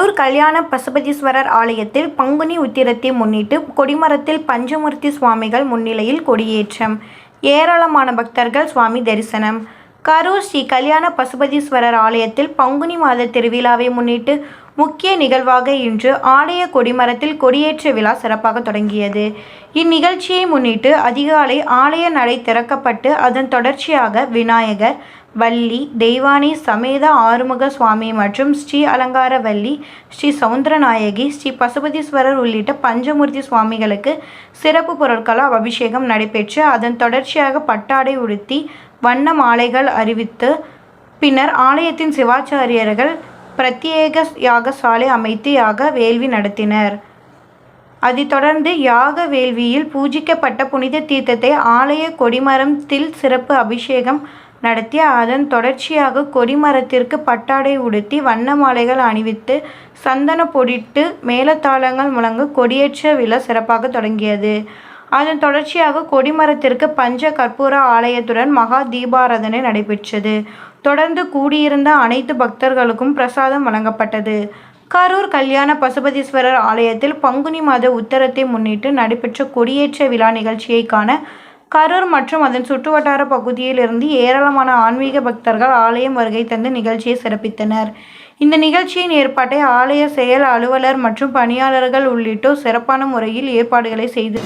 கரூர் கல்யாண பசுபதீஸ்வரர் ஆலயத்தில் பங்குனி உத்திரத்தை முன்னிட்டு கொடிமரத்தில் பஞ்சமூர்த்தி சுவாமிகள் முன்னிலையில் கொடியேற்றம். ஏராளமான பக்தர்கள் சுவாமி தரிசனம். கரூர் ஸ்ரீ கல்யாண பசுபதீஸ்வரர் ஆலயத்தில் பங்குனி மாத திருவிழாவை முன்னிட்டு முக்கிய நிகழ்வாக இன்று ஆலய கொடிமரத்தில் கொடியேற்ற விழா சிறப்பாக தொடங்கியது. இந்நிகழ்ச்சியை முன்னிட்டு அதிகாலை ஆலய நடை திறக்கப்பட்டு அதன் தொடர்ச்சியாக விநாயகர் வள்ளி தெய்வானி சமேத ஆறுமுக சுவாமி மற்றும் ஸ்ரீ அலங்கார வள்ளி ஸ்ரீ சவுந்தரநாயகி ஸ்ரீ பசுபதீஸ்வரர் உள்ளிட்ட பஞ்சமூர்த்தி சுவாமிகளுக்கு சிறப்பு பொருட்களால் அபிஷேகம் நடைபெற்று அதன் தொடர்ச்சியாக பட்டாடை உடுத்தி வண்ண மாலைகள் அறிவித்து பின்னர் ஆலயத்தின் சிவாச்சாரியர்கள் பிரத்யேக யாகசாலை அமைத்து யாக வேள்வி நடத்தினர். அதைத் தொடர்ந்து யாக வேள்வியில் பூஜிக்கப்பட்ட புனித தீர்த்தத்தை ஆலய கொடிமரத்தில் சிறப்பு அபிஷேகம் நடத்தி அதன் தொடர்ச்சியாக கொடிமரத்திற்கு பட்டாடை உடுத்தி வண்ண மாலைகள் அணிவித்து சந்தன பொடிட்டு மேலத்தாளங்கள் முழங்க கொடியேற்ற விழா சிறப்பாக தொடங்கியது. அதன் தொடர்ச்சியாக கொடிமரத்திற்கு பஞ்ச கற்பூர ஆலயத்துடன் மகா தீபாராதனை நடைபெற்றது. தொடர்ந்து கூடியிருந்த அனைத்து பக்தர்களுக்கும் பிரசாதம் வழங்கப்பட்டது. கரூர் கல்யாண பசுபதீஸ்வரர் ஆலயத்தில் பங்குனி மாத உத்தரத்தை முன்னிட்டு நடைபெற்ற கொடியேற்ற விழா நிகழ்ச்சியை காண கரூர் மற்றும் அதன் சுற்றுவட்டார பகுதியில் இருந்து ஏராளமான ஆன்மீக பக்தர்கள் ஆலயம் வருகை தந்து நிகழ்ச்சியை சிறப்பித்தனர். இந்த நிகழ்ச்சியின் ஏற்பாட்டை ஆலய செயல் அலுவலர் மற்றும் பணியாளர்கள் உள்ளிட்டோர் சிறப்பான முறையில் ஏற்பாடுகளை செய்து